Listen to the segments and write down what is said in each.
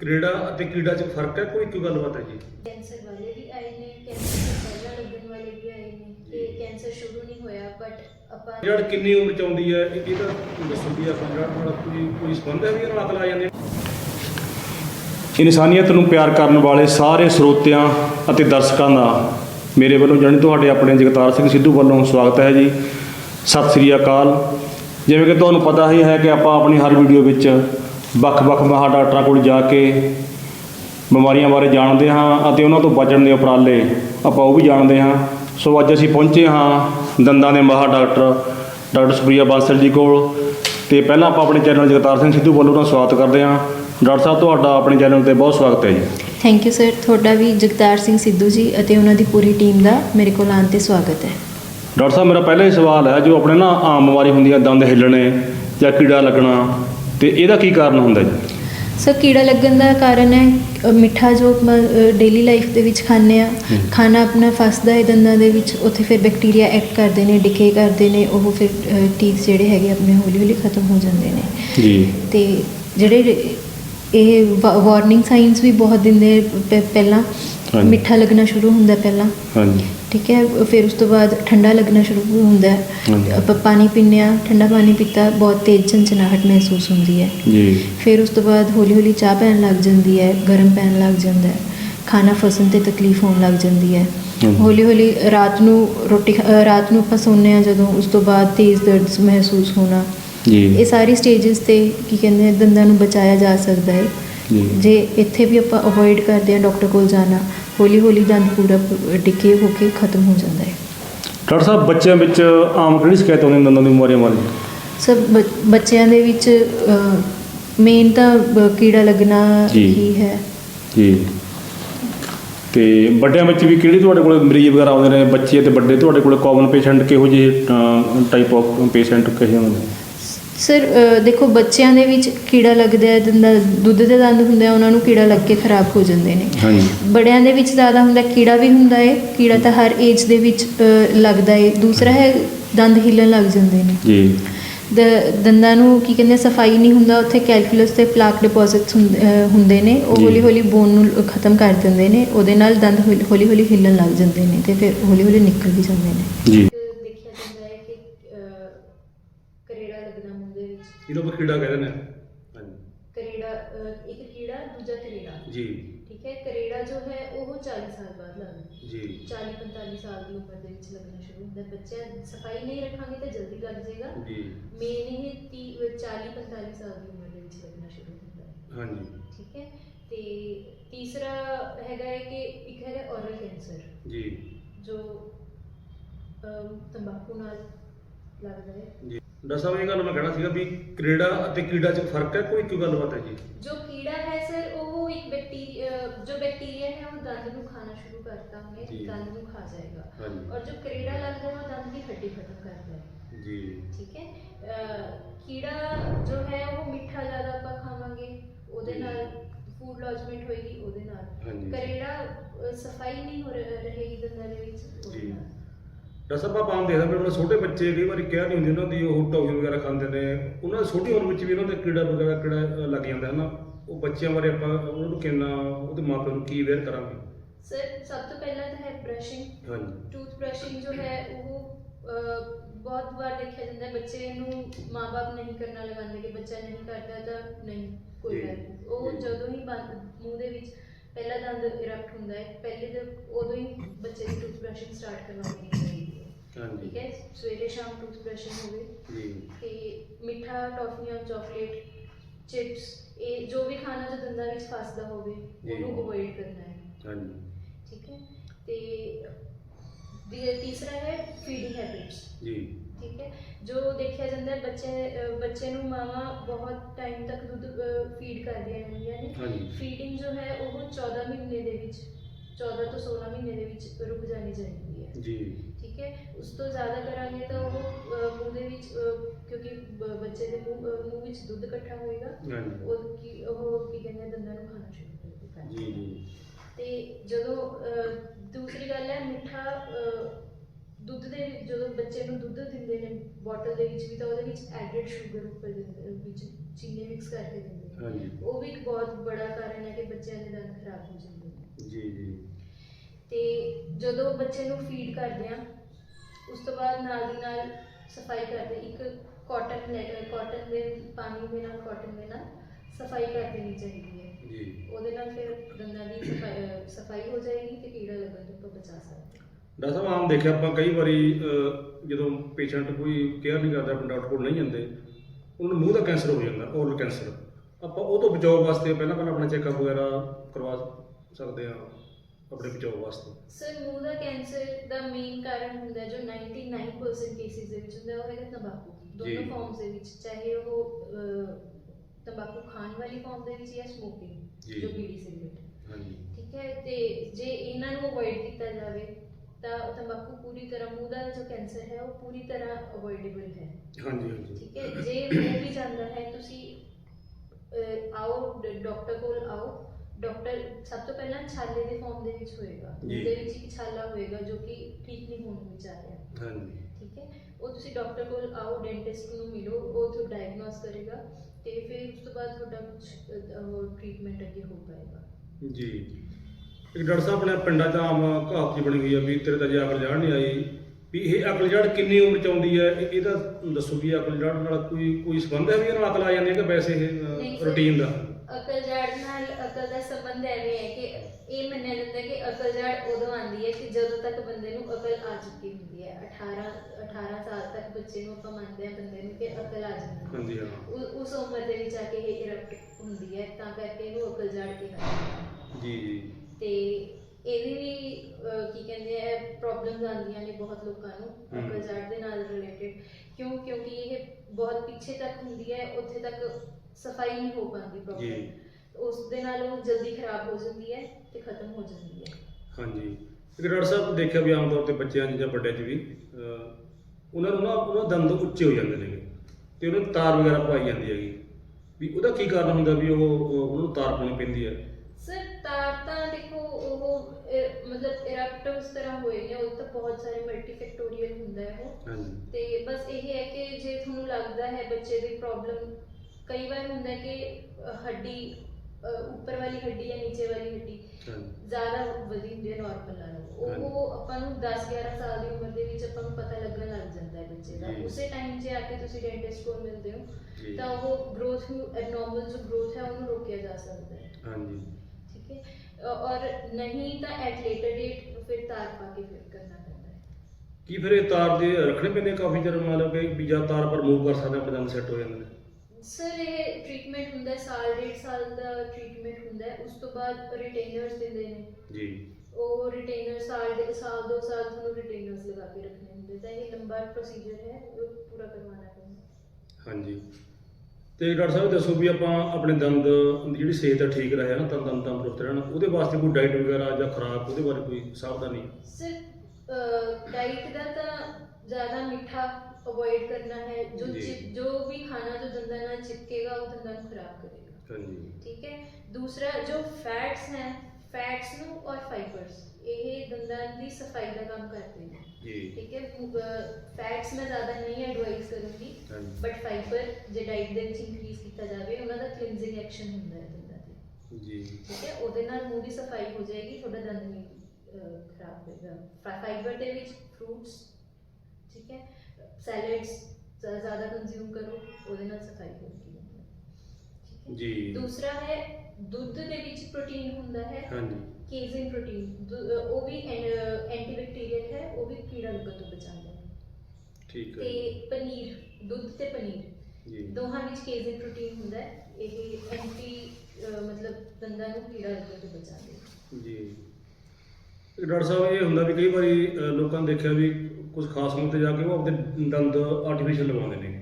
ਕ੍ਰੀੜਾ ਅਤੇ ਕੀੜਾ 'ਚ ਫ਼ਰਕ ਹੈ? ਕੋਈ ਇੱਕ ਗੱਲਬਾਤ ਹੈ ਜੀ? ਕੈਂਸਰ ਵਾਲੇ ਵੀ ਆਏ ਨੇ ਕੈਂਸਰ ਤੋਂ ਪਹਿਲਾਂ ਲੱਗਣ ਵਾਲੇ ਵੀ ਆਏ ਨੇ ਤੇ ਕੈਂਸਰ ਸ਼ੁਰੂ ਨਹੀਂ ਹੋਇਆ ਬਟ ਆਪਾਂ ਜੜ ਕਿੰਨੀ ਉਮਰ ਚ ਆਉਂਦੀ ਹੈ? ਇਹ ਇਹਦਾ ਦੱਸੋ ਵੀ ਆਪਾਂ ਜੜ ਨਾਲ ਕੋਈ ਕੋਈ ਸੰਬੰਧ ਹੈ ਵੀ ਇਹਨਾਂ ਨਾਲ ਅਕਲ ਆ ਜਾਂਦੇ ਇਨਸਾਨੀਅਤ ਨੂੰ ਪਿਆਰ ਕਰਨ ਵਾਲੇ ਸਾਰੇ ਸਰੋਤਿਆਂ ਅਤੇ ਦਰਸ਼ਕਾਂ ਦਾ ਮੇਰੇ ਵੱਲੋਂ ਜਾਣੀ ਤੁਹਾਡੇ ਆਪਣੇ ਜਗਤਾਰ ਸਿੰਘ ਸਿੱਧੂ ਵੱਲੋਂ ਸਵਾਗਤ ਹੈ ਜੀ। ਸਤਿ ਸ੍ਰੀ ਅਕਾਲ। ਜਿਵੇਂ ਕਿ ਤੁਹਾਨੂੰ ਪਤਾ ਹੀ ਹੈ ਕਿ ਆਪਾਂ ਆਪਣੀ ਹਰ ਵੀਡੀਓ ਵਿੱਚ ਵੱਖ-ਵੱਖ ਮਹਾ ਡਾਕਟਰਾਂ ਕੋਲ ਜਾ ਕੇ ਬਿਮਾਰੀਆਂ ਬਾਰੇ ਜਾਣਦੇ ਹਾਂ ਅਤੇ ਉਹਨਾਂ ਤੋਂ ਬਚਣ ਦੇ ਉਪਰਾਲੇ ਆਪਾਂ ਉਹ ਵੀ ਜਾਣਦੇ ਹਾਂ। ਸੋ ਅੱਜ ਅਸੀਂ ਪਹੁੰਚੇ ਹਾਂ ਦੰਦਾਂ ਦੇ ਮਾਹਰ ਡਾਕਟਰ ਡਾਕਟਰ ਸੁਪ੍ਰਿਆ ਬਾਂਸਲ ਜੀ ਕੋਲ ਤੇ ਪਹਿਲਾਂ ਆਪਾਂ ਆਪਣੇ ਚੈਨਲ ਜਗਤਾਰ ਸਿੰਘ ਸਿੱਧੂ ਵੱਲੋਂ ਦਾ ਸਵਾਗਤ ਕਰਦੇ ਹਾਂ। ਡਾਕਟਰ ਸਾਹਿਬ ਤੁਹਾਡਾ ਆਪਣੇ ਚੈਨਲ ਤੇ ਬਹੁਤ ਸਵਾਗਤ ਹੈ ਜੀ। ਥੈਂਕ ਯੂ ਸਰ ਤੁਹਾਡਾ ਵੀ ਜਗਤਾਰ ਸਿੰਘ ਸਿੱਧੂ ਜੀ ਅਤੇ ਉਹਨਾਂ ਦੀ ਪੂਰੀ ਟੀਮ ਦਾ ਮੇਰੇ ਕੋਲ ਆਉਣ ਤੇ ਸਵਾਗਤ ਹੈ। ਡਾਕਟਰ ਸਾਹਿਬ ਮੇਰਾ ਪਹਿਲਾ ਹੀ ਸਵਾਲ ਹੈ ਜੋ ਆਪਣੇ ਨਾ ਆਮ ਬਿਮਾਰੀ ਹੁੰਦੀ ਹੈ ਦੰਦ ਹਿੱਲਣੇ ਜਾਂ ਕੀੜਾ ਲੱਗਣਾ ਤੇ ਇਹਦਾ ਕੀ ਕਾਰਨ ਹੁੰਦਾ ਜੀ? ਸਰ ਕੀੜਾ ਲੱਗਣ ਦਾ ਕਾਰਨ ਹੈ ਮਿੱਠਾ ਜੋ ਡੇਲੀ ਲਾਈਫ ਦੇ ਵਿੱਚ ਖਾਂਦੇ ਆ ਖਾਣਾ ਆਪਣਾ ਫਸਦਾ ਹੈ ਦੰਦਾਂ ਦੇ ਵਿੱਚ ਉੱਥੇ ਫਿਰ ਬੈਕਟੀਰੀਆ ਐਕਟ ਕਰਦੇ ਨੇ ਡਿਕੇ ਕਰਦੇ ਨੇ ਉਹ ਫਿਰ ਟੀਥ ਜਿਹੜੇ ਹੈਗੇ ਆਪਣੇ ਹੌਲੀ ਹੌਲੀ ਖਤਮ ਹੋ ਜਾਂਦੇ ਨੇ। ਜੀ। ਤੇ ਜਿਹੜੇ ਇਹ ਵਾਰਨਿੰਗ ਸਾਈਨਸ ਵੀ ਬਹੁਤ ਦਿੰਦੇ ਪਹਿਲਾਂ ਹਾਂਜੀ। ਮਿੱਠਾ ਲੱਗਣਾ ਸ਼ੁਰੂ ਹੁੰਦਾ ਪਹਿਲਾਂ। ਹਾਂਜੀ। ਠੀਕ ਹੈ ਫਿਰ ਉਸ ਤੋਂ ਬਾਅਦ ਠੰਡਾ ਲੱਗਣਾ ਸ਼ੁਰੂ ਹੁੰਦਾ ਹੈ। ਆਪਾਂ ਪਾਣੀ ਪੀਂਦੇ ਹਾਂ ਠੰਡਾ ਪਾਣੀ ਪੀਤਾ ਬਹੁਤ ਤੇਜ਼ ਚੰਚਨਾਹਟ ਮਹਿਸੂਸ ਹੁੰਦੀ ਹੈ। ਜੀ। ਫਿਰ ਉਸ ਤੋਂ ਬਾਅਦ ਹੌਲੀ ਹੌਲੀ ਚਾਹ ਪੈਣ ਲੱਗ ਜਾਂਦੀ ਹੈ ਗਰਮ ਪੈਣ ਲੱਗ ਜਾਂਦਾ ਹੈ। ਖਾਣਾ ਫਸਣ ਤੇ ਤਕਲੀਫ ਹੋਣ ਲੱਗ ਜਾਂਦੀ ਹੈ। ਹਾਂਜੀ। ਹੌਲੀ ਹੌਲੀ ਰਾਤ ਨੂੰ ਰੋਟੀ ਖਾ- ਅ, ਰਾਤ ਨੂੰ ਆਪਾਂ ਸੌਂਦੇ ਹਾਂ ਜਦੋਂ ਉਸ ਤੋਂ ਬਾਅਦ ਤੇਜ਼ ਦਰਦ ਮਹਿਸੂਸ ਹੋਣਾ। ਇਹ ਜੀ ਸਾਰੀ ਸਟੇजेस ਤੇ ਕੀ ਕਹਿੰਦੇ ਆ, ਦੰਦਾਂ ਨੂੰ ਬਚਾਇਆ ਜਾ ਸਕਦਾ ਹੈ। ਜੀ। ਜੇ ਇੱਥੇ ਵੀ ਆਪਾਂ ਅਵੋਇਡ ਕਰਦੇ ਹਾਂ ਡਾਕਟਰ ਕੋਲ ਜਾਣਾ ਹੌਲੀ ਹੌਲੀ ਦੰਦ ਪੂਰਾ ਡਿਕੇ ਹੋ ਕੇ ਖਤਮ ਹੋ ਜਾਂਦਾ ਹੈ। ਡਾਕਟਰ ਸਾਹਿਬ ਬੱਚਿਆਂ ਵਿੱਚ ਆਮ ਕਿਹੜੀ ਸ਼ਿਕਾਇਤ ਆਉਂਦੀ ਦੰਦਾਂ ਦੀ ਬਿਮਾਰੀਆਂ ਬਾਰੇ? ਸਭ ਬੱਚਿਆਂ ਦੇ ਵਿੱਚ ਮੇਨ ਤਾਂ ਕੀੜਾ ਲੱਗਣਾ। ਹੀ ਹੈ। ਜੀ। ਤੇ ਵੱਡਿਆਂ ਵਿੱਚ ਵੀ ਕਿਹੜੀ ਤੁਹਾਡੇ ਕੋਲ ਮਰੀਜ਼ ਵਗੈਰਾ ਆਉਂਦੇ ਨੇ? ਬੱਚੇ ਤੇ ਵੱਡੇ ਤੁਹਾਡੇ ਕੋਲ ਕਾਮਨ ਪੇਸ਼ੈਂਟ ਕਿਹੋ ਜਿਹੇ ਟਾਈਪ ਆਫ ਪੇਸ਼ੈਂਟ ਕਹੇ ਹੁੰਦੇ ਨੇ? ਸਰ ਦੇਖੋ ਬੱਚਿਆਂ ਦੇ ਵਿੱਚ ਕੀੜਾ ਲੱਗਦਾ ਹੈ ਦੰਦਾਂ ਦੁੱਧ ਦੇ ਦੰਦ ਹੁੰਦੇ ਆ ਉਹਨਾਂ ਨੂੰ ਕੀੜਾ ਲੱਗ ਕੇ ਖਰਾਬ ਹੋ ਜਾਂਦੇ ਨੇ। ਹਾਂਜੀ। ਬੜਿਆਂ ਦੇ ਵਿੱਚ ਜ਼ਿਆਦਾ ਹੁੰਦਾ ਕੀੜਾ ਵੀ ਹੁੰਦਾ ਹੈ ਕੀੜਾ ਤਾਂ ਹਰ ਏਜ ਦੇ ਵਿੱਚ ਲੱਗਦਾ ਹੈ। ਦੂਸਰਾ ਹੈ ਦੰਦ ਹਿੱਲਣ ਲੱਗ ਜਾਂਦੇ ਨੇ। ਜੀ। ਦ- ਦੰਦਾਂ ਨੂੰ ਕੀ ਕਹਿੰਦੇ ਸਫ਼ਾਈ ਨਹੀਂ ਹੁੰਦਾ ਉੱਥੇ ਕੈਲਕੂਲਸ ਤੇ ਪਲਾਕ ਡਿਪੋਜ਼ਿਟਸ ਹੁੰਦੇ ਨੇ ਉਹ। ਹੌਲੀ ਹੌਲੀ ਬੋਨ ਨੂੰ ਖਤਮ ਕਰ ਦਿੰਦੇ ਨੇ ਉਹਦੇ ਨਾਲ ਦੰਦ ਹੌਲੀ ਹੌਲੀ ਹਿੱਲਣ ਲੱਗ ਜਾਂਦੇ ਨੇ ਤੇ ਫਿਰ ਹੌਲੀ ਹੌਲੀ ਨਿਕਲ ਵੀ ਜਾਂਦੇ ਨੇ। ਜੀ ਦੇਖਿਆ ਜਾਂਦਾ ਹੈ ਕਿ ਕਰੇੜਾ ਲੱਗਣਾ ਮੂੰਹ ਦੇ ਵਿੱਚ ਇਹਨੂੰ ਆਪਾਂ ਕੀੜਾ ਕਹਿੰਦੇ ਨੇ ਹਾਂਜੀ ਕਰੇੜਾ ਇੱਕ ਕੀੜਾ ਦੂਜਾ ਕਰੇੜਾ ਜੀ ਠੀਕ ਹੈ ਕਰੇੜਾ ਜੋ ਹੈ ਉਹ 40 ਸਾਲ ਬਾਅਦ ਲੱਗਦਾ ਜੀ 40 45 ਸਾਲ ਦੀ ਉਮਰ ਦੇ ਵਿੱਚ ਲੱਗਣਾ ਸ਼ੁਰੂ ਹੁੰਦਾ ਹੈ। ਬੱਚਾ ਸਫ਼ਾਈ ਨਹੀਂ ਰੱਖਾਂਗੇ ਤਾਂ ਜਲਦੀ ਲੱਗ ਜਾਏਗਾ ਜੀ ਮੇਨ ਇਹ 30 40 45 ਸਾਲ ਦੀ ਉਮਰ ਦੇ ਵਿੱਚ ਲੱਗਣਾ ਸ਼ੁਰੂ ਹੁੰਦਾ ਹੈ ਹਾਂਜੀ ਠੀਕ ਹੈ ਤੇ ਤੀਸਰਾ ਹੈਗਾ ਹੈ ਕਿ ਇੱਕ ਹੈਗਾ ਔਰਲ ਕੈਂਸਰ ਜੀ ਜੋ ਅਮ, ਤੰਬਾਕੂ ਨਾਲ ਲੱਗਦਾ ਹੈ ਜੀ ਸਾਹਿਬ ਇਹ ਗੱਲ ਮੈਂ ਕਹਿਣਾ ਸੀਗਾ ਵੀ ਕੀੜਾ ਅਤੇ ਕੀੜਾ 'ਚ ਫ਼ਰਕ ਹੈ? ਕੋਈ ਇੱਕ ਗੱਲਬਾਤ ਹੈ ਜੀ? ਜੋ ਕੀੜਾ ਹੈ ਸਰ ਉਹ ਇੱਕ ਬੈਕਟੀਰੀਆ ਜੋ ਬੈਕਟੀਰੀਆ ਹੈ ਉਹ ਦੰਦ ਨੂੰ ਖਾਣਾ ਸ਼ੁਰੂ ਕਰਤਾ ਹੈ ਜੀ। ਦੰਦ ਨੂੰ ਖਾ ਜਾਏਗਾ। ਹਾਂਜੀ। ਔਰ ਜੋ ਕਰੇੜਾ ਲੱਗਦਾ ਹੈ ਉਹ ਦੰਦ ਦੀ ਹੱਡੀ ਖਤਮ ਕਰਦਾ ਹੈ ਜੀ। ਠੀਕ ਹੈ? ਅਹ, ਕੀੜਾ ਜੋ ਹੈ ਉਹ ਮਿੱਠਾ ਜ਼ਿਆਦਾ ਆਪਾਂ ਖਾਵਾਂਗੇ ਉਹਦੇ ਜੀ। ਨਾਲ ਫੂਡ ਲੌਜਮੈਂਟ ਹੋਏਗੀ ਉਹਦੇ ਨਾਲ। ਹਾਂਜੀ। ਕਰੇੜਾ ਸਫ਼ਾਈ ਨਹੀਂ ਹੋ ਰ- ਰਹੇਗੀ ਦੰਦਾਂ ਦੇ ਵਿੱਚ ਉਹਦੇ ਜੀ। ਨਾਲ। ਸਾਹਿਬ ਆਪਾਂ ਆਮ ਦੇਖਦੇ ਉਹਨਾਂ ਛੋਟੇ ਬੱਚੇ ਕਈ ਵਾਰੀ ਕਹਿ ਨਹੀਂ ਹੁੰਦੀ ਉਹਨਾਂ ਦੀ ਉਹ ਟੌਫੀ ਵਗੈਰਾ ਖਾਂਦੇ ਨੇ। ਉਹਨਾਂ ਦੀ ਛੋਟੀ ਉਮਰ ਵਿੱਚ ਵੀ ਉਹਨਾਂ ਦੇ ਕੀੜਾ ਵਗੈਰਾ ਅ, ਲੱਗ ਜਾਂਦਾ ਹੈ ਨਾ। ਉਹ ਬੱਚਿਆਂ ਬਾਰੇ ਆਪਾਂ ਉਹਨਾਂ ਨੂੰ ਕਿੰਨਾ ਉਹਦੇ ਮਾਪਿਆਂ ਨੂੰ ਕੀ ਅਵੇਅਰ ਕਰਾਂਗੇ? ਸਰ ਸਭ ਤੋਂ ਪਹਿਲਾਂ ਤਾਂ ਹੈ ਬ੍ਰਸ਼ਿੰਗ ਹਾਂਜੀ। ਟੂਥ ਬ੍ਰਸ਼ਿੰਗ ਜੋ ਹੈ ਉਹ ਅਹ, ਬਹੁਤ ਵਾਰ ਦੇਖਿਆ ਜਾਂਦਾ ਹੈ ਬੱਚੇ ਨੂੰ ਮਾਪੇ ਨਹੀਂ ਕਰਨਾ ਲਗਾਉਂਦੇ ਕਿ ਬੱਚਾ ਨਹੀਂ ਕਰਦਾ ਤਾਂ ਨਹੀਂ ਕੋਈ ਜੀ, ਗੱਲ ਨਹੀਂ। ਉਹ ਜੀ। ਜਦੋਂ ਹੀ ਬੰਦ ਮੂੰਹ ਦੇ ਵਿੱਚ ਪਹਿਲਾ ਦੰਦ ਇਰਪਟ ਹੁੰਦਾ ਹੈ ਪਹਿਲੇ ਦੇ ਉਦੋਂ ਹੀ ਬੱਚੇ ਦੀ ਟੂਥ ਬ੍ਰਸ਼ਿੰਗ ਸਟਾਰਟ ਕਰਵਾਉਣੀ ਹੈ ਹਾਂਜੀ। ਠੀਕ ਹੈ ਸਵੇਰੇ ਸ਼ਾਮ ਟੂਥ ਬ੍ਰਸ਼ਿੰਗ ਹੋਵੇ ਜੀ। ਤੇ ਮਿੱਠਾ ਟੌਫੀਆਂ ਚਾਕਲੇਟ ਚਿਪਸ ਇਹ ਜੋ ਵੀ ਖਾਣਾ ਜੋ ਦੰਦਾਂ ਵਿੱਚ ਫਸਦਾ ਹੋਵੇ ਜੀ। ਉਹਨੂੰ ਅਵੋਇਡ ਕਰਨਾ ਹੈ। ਹਾਂਜੀ। ਠੀਕ ਹੈ ਤੇ ਦੀ- ਤੀਸਰਾ ਹੈ ਫੀਡਿੰਗ ਹੈਬਿਟਸ ਜੀ। ਠੀਕ ਹੈ ਜੋ ਦੇਖਿਆ ਜਾਂਦਾ ਹੈ ਬੱਚੇ ਅਹ ਬੱਚੇ ਨੂੰ ਮਾਵਾਂ ਬਹੁਤ ਟਾਈਮ ਤੱਕ ਦੁੱਧ ਫੀਡ ਕਰਦੀਆਂ ਰਹਿੰਦੀਆਂ ਨੇ। ਹਾਂਜੀ। ਫੀਡਿੰਗ ਜੋ ਹੈ ਉਹ 14 ਮਹੀਨੇ ਦੇ ਵਿੱਚ 14 ਤੋਂ 16 ਮਹੀਨੇ ਦੇ ਵਿੱਚ ਰੁਕ ਜਾਣੀ ਚਾਹੀਦੀ ਹੈ। ਜੀ। ਠੀਕ ਹੈ? ਉਸ ਤੋਂ ਜ਼ਿਆਦਾ ਕਰਾਂਗੇ ਤਾਂ ਉਹ ਮੂੰਹ ਦੇ ਵਿੱਚ ਕਿਉਂਕਿ ਬੱਚੇ ਦੇ ਮੂੰਹ ਵਿੱਚ ਦੁੱਧ ਇਕੱਠਾ ਹੋਏਗਾ ਉਹ ਕੀ ਉਹ ਕੀ ਕਹਿੰਦੇ ਦੰਦਾਂ ਨੂੰ ਖਾਣਾ ਸ਼ੁਰੂ ਕਰ ਜੀ ਜੀ। ਤੇ ਜਦੋਂ ਦੂਸਰੀ ਗੱਲ ਹੈ ਮਿੱਠਾ ਦੁੱਧ ਦੇ ਜਦੋਂ ਬੱਚੇ ਨੂੰ ਦੁੱਧ ਦਿੰਦੇ ਨੇ ਬੋਟਲ ਦੇ ਵਿੱਚ ਵੀ ਤਾਂ ਉਹਦੇ ਵਿੱਚ ਐਡਡ ਸ਼ੂਗਰ ਉੱਪਰ ਦਿੰਦੇ ਵਿੱਚ ਚੀਨੀ ਮਿਕਸ ਕਰਕੇ ਦਿੰਦੇ ਉਹ ਵੀ ਇੱਕ ਬਹੁਤ ਬੜਾ ਕਾਰਨ ਹੈ ਕਿ ਬੱਚਿਆਂ ਦੇ ਦੰਦ ਖਰਾਬ ਹੋ ਜਾਂਦੇ ਨੇ। ਜੀ ਜੀ। ਤੇ ਜਦੋਂ ਬੱਚੇ ਨੂੰ ਫੀਡ ਕਰਦੇ ਆ ਉਸ ਤੋਂ ਬਾਅਦ ਨਾਲ ਦੀ ਨਾਲ ਸਫ਼ਾਈ ਕਰਦੇ ਇੱਕ ਕਾਟਨ ਲੈ ਕਾਟਨ ਦੇ ਪਾਣੀ ਦੇ ਨਾਲ ਕਾਟਨ ਦੇ ਨਾਲ ਸਫ਼ਾਈ ਕਰ ਦੇਣੀ ਚਾਹੀਦੀ ਹੈ। ਜੀ। ਉਹਦੇ ਨਾਲ ਫਿਰ ਦੰਦਾਂ ਦੀ ਸਫ਼ਾਈ ਹੋ ਜਾਏਗੀ ਤੇ ਕੀੜਾ ਲੱਗਣ ਤੋਂ ਆਪਾਂ ਬਚਾ ਸਕਦੇ ਹਾਂ। ਡਾਕਟਰ ਸਾਹਿਬ ਆਮ ਦੇਖਿਆ ਆਪਾਂ ਕਈ ਵਾਰੀ ਅਹ, ਜਦੋਂ ਪੇਸ਼ੈਂਟ ਕੋਈ ਕੇਅਰ ਨਹੀਂ ਕਰਦਾ ਆਪਣੇ ਡਾਕਟਰ ਕੋਲ ਨਹੀਂ ਜਾਂਦੇ ਉਹਨਾਂ ਨੂੰ ਮੂੰਹ ਦਾ ਕੈਂਸਰ ਹੋ ਜਾਂਦਾ ਓਰਲ ਕੈਂਸਰ ਆਪਾਂ ਉਹ ਤੋਂ ਬਚਾਓ ਵਾਸਤੇ ਪਹਿਲਾਂ ਪਹਿਲਾਂ ਆਪਣਾ ਚੈੱਕਅਪ ਵਗੈਰਾ ਕਰਵਾ ਸਕਦੇ ਆ ਆਪਣੇ ਬਚਾਓ ਵਾਸਤੇ। ਸਰ ਮੂੰਹ ਦਾ ਕੈਂਸਰ ਦਾ ਮੇਨ ਕਾਰਨ ਹੁੰਦਾ ਜੋ 99% ਕੇਸਿਸ ਦੇ ਵਿੱਚ ਹੁੰਦਾ ਉਹ ਹੈਗਾ ਤੰਬਾਕੂ। ਦੋਨੋਂ ਜੀ। ਫਾਰਮਸ ਦੇ ਵਿੱਚ ਚਾਹੇ ਉਹ ਅਹ, ਤੰਬਾਕੂ ਖਾਣ ਵਾਲੀ ਫਾਰਮ ਦੇ ਵਿੱਚ ਜਾਂ ਸਮੋਕਿੰਗ ਜੀ। ਜੋ ਬੀੜੀ ਸਿਗਰਟ। ਹਾਂਜੀ। ਠੀਕ ਹੈ? ਤੇ ਜੇ ਇਹਨਾਂ ਨੂੰ ਅਵੋਇਡ ਕੀਤਾ ਜਾਵੇ ਤਾਂ ਤੰਬਾਕੂ ਪੂਰੀ ਤਰ੍ਹਾਂ ਮੂੰਹ ਦਾ ਜੋ ਕੈਂਸਰ ਹੈ ਉਹ ਪੂਰੀ ਤਰ੍ਹਾਂ ਅਵੋਇਡੇਬਲ ਹੈ। ਹਾਂਜੀ ਹਾਂਜੀ। ਠੀਕ ਹੈ? ਜੇ ਹੋ ਵੀ ਜਾਂਦਾ ਹੈ ਤੁਸੀਂ ਅਹ, ਆਓ ਡਾਕਟਰ ਕੋਲ ਆਓ ਡਾਕਟਰ ਸਭ ਤੋਂ ਪਹਿਲਾਂ ਛਾਲੇ ਦੇ ਫਾਰਮ ਦੇ ਵਿੱਚ ਹੋਏਗਾ। ਜੀ। ਉਹਦੇ ਵਿੱਚ ਇੱਕ ਛਾਲਾ ਹੋਏਗਾ ਜੋ ਕਿ ਠੀਕ ਨਹੀਂ ਹੋਣ ਵਿੱਚ ਆ ਰਿਹਾ। ਹਾਂਜੀ। ਠੀਕ ਹੈ? ਉਹ ਤੁਸੀਂ ਡਾਕਟਰ ਕੋਲ ਆਓ ਡੈਂਟਿਸਟ ਨੂੰ ਮਿਲੋ ਉਹ ਤੁਹਾਨੂੰ ਡਾਇਗਨੋਸ ਕਰੇਗਾ ਤੇ ਫਿਰ ਉਸ ਤੋਂ ਬਾਅਦ ਤੁਹਾਡਾ ਕੁਝ ਟ੍ਰੀਟਮੈਂਟ ਅੱਗੇ ਹੋ ਪਾਏਗਾ। ਜੀ। ਇੱਕ ਡਾਕਟਰ ਸਾਹਿਬ ਆਪਣੇ ਪਿੰਡਾਂ 'ਚ ਆਮ ਕਹਾਵਤ ਜਿਹੀ ਬਣੀ ਹੋਈ ਆ ਵੀ ਤੇਰੇ ਤਾਂ ਜੇ ਅਕਲ ਜੜ ਨਹੀਂ ਆਈ ਵੀ ਇਹ ਅਕਲ ਜੜ ਕਿੰਨੀ ਉਮਰ 'ਚ ਆਉਂਦੀ ਹੈ? ਇਹ- ਇਹਦਾ ਦੱਸੋ ਵੀ ਅਕਲ ਜੜ ਨਾਲ ਕੋਈ ਕੋਈ ਸੰਬੰਧ ਹੈ ਵੀ ਇਹਨਾਂ ਨਾਲ ਅਕਲ ਆ ਜਾਂਦੀ ਹੈ ਕਿ ਵੈਸੇ ਨਹੀਂ ਇਹ ਸਰ। ਰੂਟੀਨ ਦਾ ਅਕਲ ਜੜ ਨਾਲ ਅਕਲ ਦਾ ਸੰਬੰਧ ਐਵੇਂ ਹੈ ਕਿ ਇਹ ਮੰਨਿਆ ਜਾਂਦਾ ਕਿ ਅਕਲ ਜੜ ਉਦੋਂ ਆਉਂਦੀ ਹੈ ਕਿ ਜਦੋਂ ਤੱਕ ਬੰਦੇ ਨੂੰ ਅਕਲ ਆ ਚੁੱਕੀ ਹੁੰਦੀ ਹੈ। 18 18 ਸਾਲ ਤੱਕ ਬੱਚੇ ਨੂੰ ਆਪਾਂ ਮੰਨਦੇ ਹਾਂ ਬੰਦੇ ਨੂੰ ਕਿ ਅਕਲ ਆ ਜਾਂਦੀ ਹੈ। ਉ- ਉਸ ਉਮਰ ਦੇ ਵਿੱਚ ਆ ਕੇ ਇਹ ਇਰਪਟ ਹੁੰਦੀ ਹੈ ਤਾਂ ਕਰਕੇ ਇਹਨੂੰ ਅਕਲ ਜੜ ਕਿਹਾ ਜਾਂਦਾ ਹੈ। ਜੀ ਜੀ। ਤੇ ਇਹਦੀ ਵੀ ਅਹ, ਕੀ ਕਹਿੰਦੇ ਆ ਪ੍ਰੋਬਲਮਸ ਆਉਂਦੀਆਂ ਨੇ ਬਹੁਤ ਲੋਕਾਂ ਨੂੰ ਹਮ। ਅਕਲ ਜੜ ਦੇ ਨਾਲ ਰਿਲੇਟਡ ਕਿਉਂ? ਕਿਉਂਕਿ ਇਹ ਬਹੁਤ ਪਿੱਛੇ ਤੱਕ ਹੁੰਦੀ ਹੈ ਉੱਥੇ ਤੱਕ ਸਫ਼ਾਈ ਨਹੀਂ ਹੋ ਪਾਉਂਦੀ ਜੀ। ਪ੍ਰੋਪਰ ਉਸ ਦੇ ਨਾਲ ਉਹ ਜਲਦੀ ਖਰਾਬ ਹੋ ਜਾਂਦੀ ਹੈ ਤੇ ਖਤਮ ਹੋ ਜਾਂਦੀ ਹੈ। ਹਾਂਜੀ। ਇੱਕ ਡਾਕਟਰ ਸਾਹਿਬ ਦੇਖਿਆ ਵੀ ਆਮ ਤੌਰ ਤੇ ਬੱਚਿਆਂ 'ਚ ਜਾਂ ਵੱਡਿਆਂ 'ਚ ਵੀ ਅਹ, ਉਹਨਾਂ ਨੂੰ ਨਾ ਉਹਨਾਂ ਦੇ ਦੰਦ ਉੱਚੇ ਹੋ ਜਾਂਦੇ ਨੇਗੇ ਤੇ ਉਹਨਾਂ ਨੂੰ ਤਾਰ ਵਗੈਰਾ ਪਵਾਈ ਜਾਂਦੀ ਹੈਗੀ। ਵੀ ਉਹਦਾ ਕੀ ਕਾਰਨ ਹੁੰਦਾ ਵੀ ਉਹ ਉਹ- ਉਹਨਾਂ ਨੂੰ ਤਾਰ ਪਾਉਣੀ ਪੈਂਦੀ ਹੈ? ਸਰ ਤਾਰ ਤਾਂ ਦੇਖੋ ਉਹ ਅਹ, ਮਤਲਬ ਇਰਪਟ ਉਸ ਤਰ੍ਹਾਂ ਹੋਏ ਨੇ ਉਹ ਤਾਂ ਬਹੁਤ ਸਾਰੇ ਮਲਟੀਫੈਕਟੋਰੀਅਲ ਹੁੰਦਾ ਹੈ ਉਹ। ਹਾਂਜੀ। ਤੇ ਬਸ ਇਹ ਹੈ ਕਿ ਜੇ ਤੁਹਾਨੂੰ ਲੱਗਦਾ ਹੈ ਬੱਚੇ ਦੀ ਪ੍ਰੋਬਲਮ ਕਈ ਵਾਰ ਹੁੰਦਾ ਹੈ ਕਿ ਅ, ਹੱਡੀ ਉੱਪਰ ਵਾਲੀ ਹੱਡੀ ਜਾਂ ਨੀਚੇ ਵਾਲੀ ਹੱਡੀ ਜ਼ਿਆਦਾ ਵਧੀ ਹੁੰਦੀ ਹੈ ਨਾਰਮਲ ਨਾਲੋਂ। ਉਹ ਆਪਾਂ ਨੂੰ 10 11 ਸਾਲ ਦੀ ਉਮਰ ਦੇ ਵਿੱਚ ਆਪਾਂ ਨੂੰ ਪਤਾ ਲੱਗਣ ਲੱਗ ਜਾਂਦਾ ਹੈ ਬੱਚੇ ਦਾ। ਉਸੇ ਟਾਈਮ 'ਚ ਆ ਕੇ ਤੁਸੀਂ ਡੈਂਟਿਸਟ ਕੋਲ ਮਿਲਦੇ ਹੋ। ਤਾਂ ਉਹ ਗਰੋਥ ਨੂੰ ਐਬਨੋਰਮਲ ਜੋ ਗਰੋਥ ਹੈ ਉਹਨੂੰ ਰੋਕਿਆ ਜਾ ਸਕਦਾ ਹੈ। ਹਾਂਜੀ। ਠੀਕ ਹੈ? ਔਰ ਨਹੀਂ ਤਾਂ ਐਟ ਲੇਟਰ ਡੇਟ ਫਿਰ ਤਾਰ ਪਾ ਕੇ ਫਿਰ ਕਰਨਾ ਪੈਂਦਾ ਹੈ। ਕੀ ਫਿਰ ਇਹ ਤਾਰ ਦੇ ਰੱਖਣੇ ਪੈਂਦੇ ਕਾਫੀ ਚਿਰ? ਮਤਲਬ ਕਿ ਵੀ ਜਾਂ ਤਾਰ ਪਰ ਮੂਵ ਕਰ ਸਕਦੇ ਆਪਣੇ ਦੰਦ ਸੈੱਟ ਹੋ ਜਾਂਦੇ ਨੇ। ਸਰ ਇਹ ਟ੍ਰੀਟਮੈਂਟ ਹੁੰਦਾ ਹੈ ਸਾਲ ਡੇਢ ਸਾਲ ਦਾ ਟ੍ਰੀਟਮੈਂਟ ਹੁੰਦਾ ਹੈ। ਉਸ ਤੋਂ ਬਾਅਦ ਰਿਟੇਨਰਸ ਦਿੰਦੇ ਨੇ। ਜੀ। ਉਹ ਰਿਟੇਨਰ ਸਾਲ ਦੇ ਸਾਲ ਦੋ ਸਾਲ ਤੁਹਾਨੂੰ ਰਿਟੇਨਰਸ ਲਗਾ ਕੇ ਰੱਖਣੇ ਹੁੰਦੇ ਤਾਂ ਇਹ ਲੰਬਾ ਪ੍ਰੋਸੀਜਰ ਹੈ ਉਹ ਪੂਰਾ ਕਰਵਾਉਣਾ ਪੈਂਦਾ ਹਾਂਜੀ। ਤੇ ਡਾਕਟਰ ਸਾਹਿਬ ਦੱਸੋ ਵੀ ਆਪਾਂ ਆਪਣੇ ਦੰਦ ਦੀ ਜਿਹੜੀ ਸਿਹਤ ਹੈ ਠੀਕ ਰਹੇ ਨਾ ਤਾਂ ਦੰਦ ਤੰਦਰੁਸਤ ਰਹਿਣ। ਉਹਦੇ ਵਾਸਤੇ ਕੋਈ ਡਾਈਟ ਵਗੈਰਾ ਜਾਂ ਖੁਰਾਕ ਉਹਦੇ ਬਾਰੇ ਕੋਈ ਸਾਵਧਾਨੀ? ਸਰ ਡਾਈਟ ਦਾ ਤਾਂ ਜ਼ਿਆਦਾ ਮਿੱਠਾ ਹੈ ਜੋ ਜੀ। ਚਿਪ ਜੋ ਵੀ ਖਾਣਾ ਜੋ ਦੰਦਾਂ ਨਾਲ ਚਿਪਕੇਗਾ ਉਹ ਦੰਦਾਂ ਨੂੰ ਖਰਾਬ ਕਰੇਗਾ। ਹਾਂਜੀ। ਠੀਕ ਹੈ? ਦੂਸਰਾ ਜੋ ਫੈਟਸ ਹੈ ਫੈਟਸ ਨੂੰ ਔਰ ਫਾਈਬਰਸ ਇਹ ਦੰਦਾਂ ਦੀ ਸਫ਼ਾਈ ਦਾ ਕੰਮ ਕਰਦੇ ਨੇ। ਜੀ। ਠੀਕ ਹੈ? ਫੈਟਸ ਮੈਂ ਜ਼ਿਆਦਾ ਨਹੀਂ ਐਡਵਾਈਸ ਕਰੂੰਗੀ ਹਾਂਜੀ। ਬਟ ਫਾਈਬਰ ਜੇ ਡਾਈਟ ਦੇ ਵਿੱਚ ਇਨਕਰੀਜ਼ ਕੀਤਾ ਜਾਵੇ ਉਹਨਾਂ ਦਾ ਕਲੀਨਜ਼ਿੰਗ ਐਕਸ਼ਨ ਹੁੰਦਾ ਹੈ ਦੰਦਾਂ ਤੇ। ਜੀ। ਠੀਕ ਹੈ? ਉਹਦੇ ਨਾਲ ਮੂੰਹ ਦੀ ਸਫ਼ਾਈ ਹੋ ਜਾਏਗੀ ਤੁਹਾਡਾ ਦੰਦ ਨਹੀਂ ਅਹ, ਖਰਾਬ ਹੋਏਗਾ। ਫਾਈਬਰ ਦੇ ਵਿੱਚ ਫਰੂਟਸ ਠੀਕ ਹੈ? ਸੈਲਡਸ ਜ਼ਿਆਦਾ ਕੰਜ਼ਿਊਮ ਕਰੋ ਉਹਦੇ ਨਾਲ ਸਫ਼ਾਈ ਹੋਏਗੀ ਠੀਕ ਹੈ ਜੀ ਦੂਸਰਾ ਹੈ ਦੁੱਧ ਦੇ ਵਿੱਚ ਪ੍ਰੋਟੀਨ ਹੁੰਦਾ ਹੈ ਹਾਂਜੀ ਕੇਜ਼ਿਨ ਪ੍ਰੋਟੀਨ ਉਹ ਵੀ ਐਂਟੀਬੈਕਟੀਰੀਅਲ ਹੈ ਉਹ ਵੀ ਕੀੜਾ ਲੱਗਣ ਤੋਂ ਬਚਾਉਂਦਾ ਹੈ ਠੀਕ ਹੈ ਤੇ ਪਨੀਰ ਦੁੱਧ ਤੇ ਪਨੀਰ ਜੀ ਦੋਹਾਂ ਵਿੱਚ ਕੇਜ਼ਿਨ ਪ੍ਰੋਟੀਨ ਹੁੰਦਾ ਹੈ ਇਹ ਐਂਟੀ ਮਤਲਬ ਦੰਦਾਂ ਨੂੰ ਕੀੜਾ ਲੱਗਣ ਤੋਂ ਬਚਾਉਂਦੇ ਹੈ ਜੀ ਡਾਕਟਰ ਸਾਹਿਬ ਇਹ ਹੁੰਦਾ ਵੀ ਕਈ ਵਾਰੀ ਲੋਕਾਂ ਨੇ ਦੇਖਿਆ ਵੀ ਕੁਝ ਖਾਸ ਤੇ ਜਾ ਕੇ ਉਹ ਆਪਣੇ ਦੰਦ ਆਰਟੀਫੀਸ਼ੀਅਲ ਲਗਾਉਂਦੇ ਨੇ।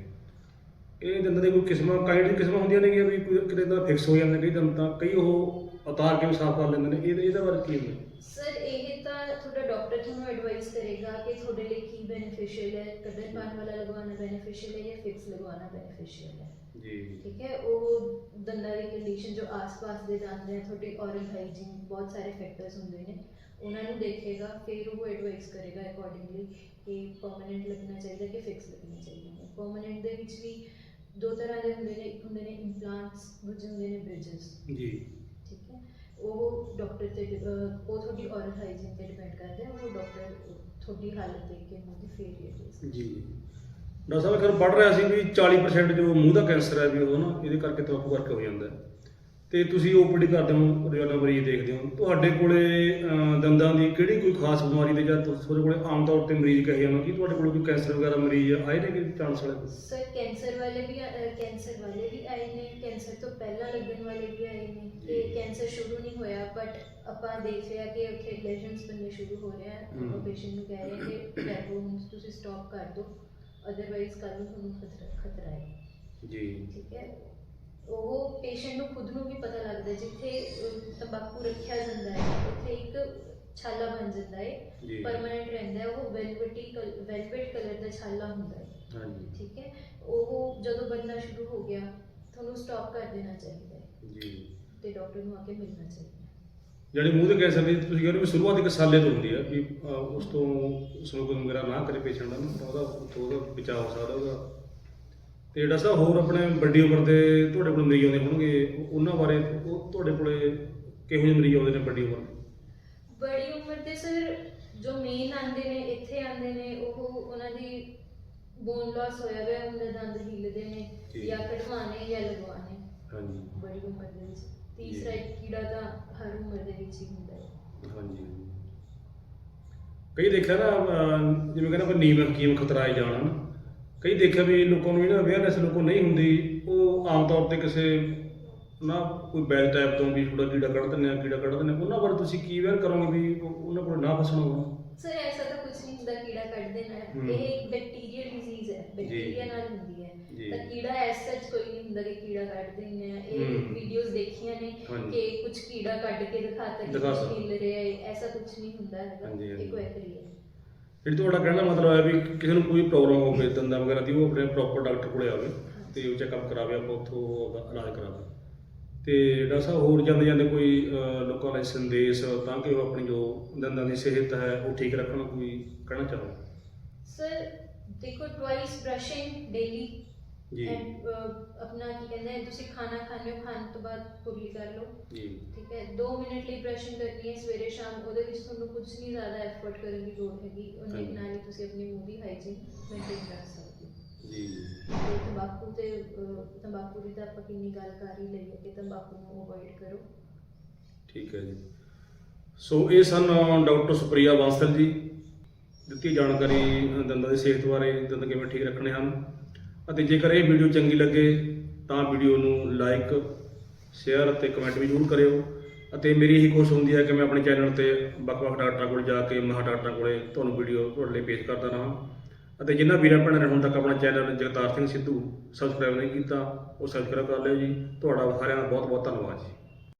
ਇਹ ਦੰਦਾਂ ਦੀ ਕੋਈ ਕਿਸਮਾਂ ਕਾਈਂਡ ਦੀ ਕਿਸਮਾਂ ਹੁੰਦੀਆਂ ਨੇ ਵੀ ਕੋਈ ਕਿਤੇ ਤਾਂ ਫਿਕਸ ਹੋ ਜਾਂਦੇ ਕਈ ਦੰਦ ਤਾਂ ਕਈ ਉਹ ਉਤਾਰ ਕੇ ਵੀ ਸਾਫ਼ ਕਰ ਲੈਂਦੇ ਨੇ ਇਹ ਇਹਦਾ ਬਾਰੇ ਕੀ ਹੁੰਦਾ? ਸਰ ਇਹ ਤਾਂ ਤੁਹਾਡਾ ਡਾਕਟਰ ਤੁਹਾਨੂੰ ਐਡਵਾਈਸ ਕਰੇਗਾ ਕਿ ਤੁਹਾਡੇ ਲਈ ਕੀ ਬੈਨੀਫੀਸ਼ੀਅਲ ਹੈ ਕੱਢਣ ਪਾਣ ਵਾਲਾ ਲਗਵਾਉਣਾ ਬੈਨੀਫੀਸ਼ੀਅਲ ਹੈ ਜਾਂ ਫਿਕਸ ਲਗਵਾਉਣਾ ਬੈਨੀਫੀਸ਼ੀਅਲ ਹੈ। ਜੀ। ਠੀਕ ਹੈ ਉਹ ਦੰਦਾਂ ਦੀ ਕੰਡੀਸ਼ਨ ਜੋ ਆਸ-ਪਾਸ ਦੇ ਦੰਦ ਹੈ ਤੁਹਾਡੀ ਔਰਲ ਹਾਈਜੀਨ ਬਹੁਤ ਸਾਰੇ ਫੈਕਟਰਸ ਹੁੰਦੇ ਨੇ ਉਹਨਾਂ ਨੂੰ ਦੇਖੇਗਾ ਫਿਰ ਉਹ ਐਡਵਾਈਸ ਕਰੇਗਾ ਅਕੋਰਡਿੰਗਲੀ ਕਿ ਪਰਮਨੈਂਟ ਲੱਗਣਾ ਚਾਹੀਦਾ ਕਿ ਫਿਕਸ ਲੱਗਣਾ ਚਾਹੀਦਾ ਹੈ। ਪਰਮਨੈਂਟ ਦੇ ਵਿੱਚ ਵੀ ਦੋ ਤਰ੍ਹਾਂ ਦੇ ਹੁੰਦੇ ਨੇ ਇੱਕ ਹੁੰਦੇ ਨੇ ਇੰਪਲਾਂਟਸ ਦੂਜੇ ਹੁੰਦੇ ਨੇ ਬ੍ਰਿਜਸ ਜੀ। ਠੀਕ ਹੈ? ਉਹ ਡਾਕਟਰ ਤੇ ਉਹ ਤੁਹਾਡੀ ਔਰਲ ਹਾਈਜੀਨ ਤੇ ਡਿਪੈਂਡ ਕਰਦੇ ਆ ਉਹ ਡਾਕਟਰ ਤੁਹਾਡੀ ਹਾਲਤ ਦੇਖ ਕੇ ਉਹਦੀ ਫੇਰ ਹੀ ਜੀ। ਡਾਕਟਰ ਸਾਹਿਬ ਪੜ ਰਿਹਾ ਸੀ ਵੀ 40% ਜੋ ਮੂੰਹ ਦਾ ਕੈਂਸਰ ਹੈ ਵੀ ਉਹ ਨਾ ਇਹਦੇ ਕਰਕੇ ਤੰਬਾਕੂ ਕਰਕੇ ਹੋ ਜਾਂਦਾ ਹੈ। ਤੇ ਤੁਸੀਂ ਓਪੀਡੀ ਕਰਦੇ ਹੋ ਰੋਜ਼ਾਨਾ ਮਰੀਜ਼ ਦੇਖਦੇ ਹੋ। ਤੁਹਾਡੇ ਕੋਲੇ ਅਹ, ਦੰਦਾਂ ਦੀ ਕਿਹੜੀ ਕੋਈ ਖਾਸ ਬਿਮਾਰੀ ਦੇ ਜਾਂ ਤੁਸ- ਤੁਹਾਡੇ ਕੋਲੇ ਆਮ ਤੌਰ ਤੇ ਮਰੀਜ਼ ਕਹੇ ਜਾਣ ਕਿ ਤੁਹਾਡੇ ਕੋਲ ਕੋਈ ਕੈਂਸਰ ਵਗੈਰਾ ਮਰੀਜ਼ ਆਏ ਨੇ ਕਿ ਚਾਂਸ ਵਾਲੇ ਸਰ ਕੈਂਸਰ ਵਾਲੇ ਵੀ ਅਹ, ਕੈਂਸਰ ਵਾਲੇ ਵੀ ਆਏ ਨੇ ਕੈਂਸਰ ਤੋਂ ਪਹਿਲਾਂ ਲੱਗਣ ਵਾਲੇ ਵੀ ਆਏ ਨੇ। ਤੇ ਜੀ। ਕੈਂਸਰ ਸ਼ੁਰੂ ਨਹੀਂ ਹੋਇਆ ਬਟ ਆਪਾਂ ਦੇਖ ਲਿਆ ਕਿ ਉੱਥੇ ਲੈਜਨਸ ਬਣਨੇ ਸ਼ੁਰੂ ਹੋ ਰਹੇ ਆ। ਹਮ। ਆਪਾਂ ਪੇਸ਼ੈਂਟ ਨੂੰ ਕਹਿ ਰਹੇ ਕਿ ਹੁਣ ਤੁਸੀਂ ਸਟਾਪ ਕਰ ਦਿਓ ਅਦਰਵਾਈਜ਼ ਕੱਲ ਨੂੰ ਤੁਹਾਨੂੰ ਖਤਰਾ ਖਤਰਾ ਹੈ। ਜੀ। ਠੀਕ ਹੈ? ਉਹ ਪੇਸ਼ੈਂਟ ਨੂੰ ਖੁਦ ਨੂੰ ਵੀ ਪਤਾ ਲੱਗਦਾ ਜਿੱਥੇ ਅਹ, ਤੰਬਾਕੂ ਰੱਖਿਆ ਜਾਂਦਾ ਹੈ ਉੱਥੇ ਇੱਕ ਛਾਲਾ ਬਣ ਜਾਂਦਾ ਜੀ। ਹੈ ਪਰਮਨੈਂਟ ਰਹਿੰਦਾ ਹੈ ਉਹ ਵੈਲਵਟੀ ਵੈਲਵਟ ਕਲਰ ਦਾ ਛਾਲਾ ਹੁੰਦਾ ਹੈ। ਹਾਂਜੀ। ਠੀਕ ਹੈ? ਉਹ ਜਦੋਂ ਬਣਨਾ ਸ਼ੁਰੂ ਹੋ ਗਿਆ ਤੁਹਾਨੂੰ ਸਟਾਪ ਕਰ ਦੇਣਾ ਚਾਹੀਦਾ ਹੈ। ਜੀ। ਤੇ ਡਾਕਟਰ ਨੂੰ ਆ ਕੇ ਮਿਲਣਾ ਚਾਹੀਦਾ ਹੈ। ਜਿਹੜੀ ਮੂੰਹ ਦੇ ਕੈਂਸਰ ਦੀ ਤੁਸੀਂ ਕਹਿੰਦੇ ਵੀ ਸ਼ੁਰੂਆਤ ਇੱਕ ਸਾਲੇ ਤੋਂ ਹੁੰਦੀ ਹੈ ਵੀ ਅਹ, ਉਸ ਤੋਂ ਸਮੋਕਿੰਗ ਵਗੈਰਾ ਨਾ ਕਰੇ ਪੇਸ਼ੈਂਟ ਨਾ ਤਾਂ ਉਹਦਾ ਉੱਥੋਂ ਉਹਦਾ ਬਚਾਅ ਹੋ ਸਕਦਾ ਉਹਦਾ ਤੇ ਜਿਹੜਾ ਸਾ ਹੋਰ ਆਪਣੇ ਵੱਡੀ ਉਮਰ ਦੇ ਤੁਹਾਡੇ ਕੋਲ ਮਰੀਜ਼ ਆਉਂਦੇ ਹੋਣਗੇ ਉਹ- ਉਹਨਾਂ ਬਾਰੇ ਉਹ ਤੁਹਾਡੇ ਕੋਲੇ ਕਿਹੋ ਜਿਹੇ ਮਰੀਜ਼ ਆਉਂਦੇ ਨੇ ਵੱਡੀ ਉਮਰ? ਦੇ ਬੜੀ ਉਮਰ ਦੇ ਸਰ ਜੋ ਮੇਨ ਆਂਦੇ ਨੇ ਇੱਥੇ ਆਂਦੇ ਨੇ ਉਹ ਉਹਨਾਂ ਦੀ ਬੋਨ ਲਾਸ ਹੋਇਆ ਹੋਇਆ ਹੁੰਦਾ ਦੰਦ ਹਿੱਲਦੇ ਨੇ ਜੀ। ਜਾਂ ਕਢਵਾਣੇ ਜਾਂ ਲਗਵਾਣੇ ਹਾਂਜੀ। ਬੜੀ ਉਮਰ ਦੇ ਵਿੱਚ। ਤੀਸਰਾ ਜੀ। ਇੱਕ ਕੀੜਾ ਤਾਂ ਹਰ ਉਮਰ ਦੇ ਵਿੱਚ ਹੀ ਹੁੰਦਾ ਹੈ। ਹਾਂਜੀ। ਕਈ ਦੇਖਿਆ ਨਾ ਅਹ, ਜਿਵੇਂ ਕਹਿੰਦਾ ਕੋਈ ਨੀਮ ਹਕੀਮ ਖਤਰਾਏ ਜਾਣਾ ਨਾ ਕਈ ਦੇਖਿਆ ਵੀ ਲੋਕਾਂ ਨੂੰ ਇਹਨਾਂ ਅਵੇਅਰਨੈਸ ਲੋਕਾਂ ਨਹੀਂ ਹੁੰਦੀ ਉਹ ਆਮ ਤੌਰ ਤੇ ਕਿਸੇ ਨਾ ਕੋਈ ਬੈਲ ਟਾਈਪ ਤੋਂ ਵੀ ਥੋੜਾ ਕੀੜਾ ਕੱਢ ਦਿੰਦੇ ਆ ਕੀੜਾ ਕੱਢ ਦਿੰਦੇ ਆ ਉਹਨਾਂ ਬਾਰੇ ਤੁਸੀਂ ਕੀ ਅਵੇਅਰ ਕਰੋਗੇ ਵੀ ਉਹ- ਉਹਨਾਂ ਕੋਲ ਨਾ ਫਸਣਾ ਹੋਣਾ ਸਰ ਐਸਾ ਤਾਂ ਕੁਝ ਨਹੀਂ ਹੁੰਦਾ ਕੀੜਾ ਕੱਢ ਦੇਣਾ ਹੈ। ਇਹ ਇੱਕ ਬੈਕਟੀਰੀਅਲ ਡਿਜ਼ੀਜ਼ ਹੈ ਬੈਕਟੀਰੀਆ ਨਾਲ ਹੁੰਦੀ ਹੈ ਜੀ। ਤਾਂ ਕੀੜਾ ਐਸ ਸੱਚ ਕੋਈ ਨਹੀਂ ਹੁੰਦਾ ਕਿ ਕੀੜਾ ਕੱਢ ਦਿੰਦੇ ਆ ਇਹ ਹਮ। ਵੀਡੀਓਜ਼ ਦੇਖੀਆਂ ਨੇ ਹਾਂਜੀ। ਕਿ ਕੁਝ ਕੀੜਾ ਕੱਢ ਕੇ ਦਿਖਾਤਾ ਕਿ ਦਿਖਾ ਕੁਝ ਤਾ। ਹਿੱਲ ਰਿਹਾ ਹੈ ਐਸਾ ਕੁਝ ਨਹੀਂ ਹੁੰਦਾ ਹੈਗਾ ਹਾਂਜੀ, ਹਾਂਜੀ। ਇਹ ਕੁਐਕਰੀ ਹੈ ਜਿਹੜੀ ਤੁਹਾਡਾ ਕਹਿਣ ਦਾ ਮਤਲਬ ਹੈ ਵੀ ਕਿਸੇ ਨੂੰ ਕੋਈ ਪ੍ਰੋਬਲਮ ਹੋਵੇ ਦੰਦਾਂ ਵਗੈਰਾ ਦੀ, ਉਹ ਆਪਣੇ ਪ੍ਰੋਪਰ ਡਾਕਟਰ ਕੋਲੇ ਆਵੇ ਤੇ ਉਹ ਚੈੱਕਅਪ ਕਰਾਵੇ, ਆਪਾਂ ਉੱਥੋਂ ਉਹਦਾ ਇਲਾਜ ਕਰਾਵੇ। ਤੇ ਡਾਕਟਰ ਸਾਹਿਬ, ਹੋਰ ਜਾਂਦੇ ਜਾਂਦੇ ਕੋਈ ਲੋਕਾਂ ਲਈ ਸੰਦੇਸ਼ ਤਾਂ ਕਿ ਉਹ ਆਪਣੀ ਜੋ ਦੰਦਾਂ ਦੀ ਸਿਹਤ ਹੈ, ਉਹ ਠੀਕ ਰੱਖਣ, ਕੋਈ ਕਹਿਣਾ ਚਾਹੋ ਸਰ ਦੇਖੋ ਟਵਾਈਸ ਬ੍ਰਸ਼ਿੰਗ ਡੇਲੀ ਜੀ। ਆਪਣਾ ਕੀ ਕਹਿੰਦੇ ਆ ਤੁਸੀਂ ਖਾਣਾ ਖਾਣੇ ਹੋ ਖਾਣ ਤੋਂ ਬਾਅਦ ਕੁਰਲੀ ਕਰ ਲਓ। ਜੀ। ਠੀਕ ਹੈ 2 ਮਿੰਟ ਲਈ ਬ੍ਰਸ਼ਿੰਗ ਕਰਨੀ ਹੈ ਸਵੇਰੇ ਸ਼ਾਮ ਉਹਦੇ ਵਿੱਚ ਤੁਹਾਨੂੰ ਕੁਝ ਨਹੀਂ ਜ਼ਿਆਦਾ ਐਫਰਟ ਕਰਨ ਦੀ ਲੋੜ ਹੈਗੀ। ਉਹਨੇ ਹਾਂਜੀ। ਨਾਲ ਹੀ ਤੁਸੀਂ ਆਪਣੀ ਮੂੰਹ ਦੀ ਹਾਈਜੀਨ ਮੇਨਟੇਨ ਕਰ ਸਕਦੇ ਹੋ। ਜੀ। ਤੇ ਤੰਬਾਕੂ ਤੇ ਅਹ, ਤੰਬਾਕੂ ਦੀ ਤਾਂ ਆਪਾਂ ਕਿੰਨੀ ਗੱਲ ਕਰ ਹੀ ਲਈ ਹੈ ਕਿ ਤੰਬਾਕੂ ਨੂੰ ਅਵੋਇਡ ਕਰੋ। ਠੀਕ ਹੈ ਜੀ। ਸੋ ਇਹ ਸਨ ਡਾਕਟਰ ਸੁਪ੍ਰਿਆ ਬਾਂਸਲ ਜੀ। ਦਿੱਤੀ ਜਾਣਕਾਰੀ ਦੰਦਾਂ ਦੀ ਸਿਹਤ ਬਾਰੇ ਦੰਦ ਕਿਵੇਂ ਠੀਕ ਰੱਖਣੇ ਹਨ? ਅਤੇ ਜੇਕਰ ਇਹ ਵੀਡੀਓ ਚੰਗੀ ਲੱਗੇ ਤਾਂ ਵੀਡੀਓ ਨੂੰ ਲਾਈਕ ਸ਼ੇਅਰ ਅਤੇ ਕਮੈਂਟ ਵੀ ਜ਼ਰੂਰ ਕਰਿਓ। ਅਤੇ ਮੇਰੀ ਇਹੀ ਕੋਸ਼ਿਸ਼ ਹੁੰਦੀ ਹੈ ਕਿ ਮੈਂ ਆਪਣੇ ਚੈਨਲ ਤੇ ਵੱਖ-ਵੱਖ ਡਾਕਟਰਾਂ ਕੋਲ ਜਾ ਕੇ ਮਹਾ ਡਾਕਟਰਾਂ ਕੋਲੇ ਤੁਹਾਨੂੰ ਵੀਡੀਓ ਤੁਹਾਡੇ ਲਈ ਪੇਸ਼ ਕਰਦਾ ਰਹਾਂ। ਅਤੇ ਜਿਨ੍ਹਾਂ ਵੀਰਾਂ ਭੈਣਾਂ ਨੇ ਹੁਣ ਤੱਕ ਆਪਣਾ ਚੈਨਲ ਜਗਤਾਰ ਸਿੰਘ ਸਿੱਧੂ ਸਬਸਕ੍ਰਾਈਬ ਨਹੀਂ ਕੀਤਾ, ਉਹ ਸਬਸਕ੍ਰਾਈਬ ਕਰ ਲਿਓ ਜੀ। ਤੁਹਾਡਾ ਸਾਰਿਆਂ ਦਾ ਬਹੁਤ-ਬਹੁਤ ਧੰਨਵਾਦ ਜੀ।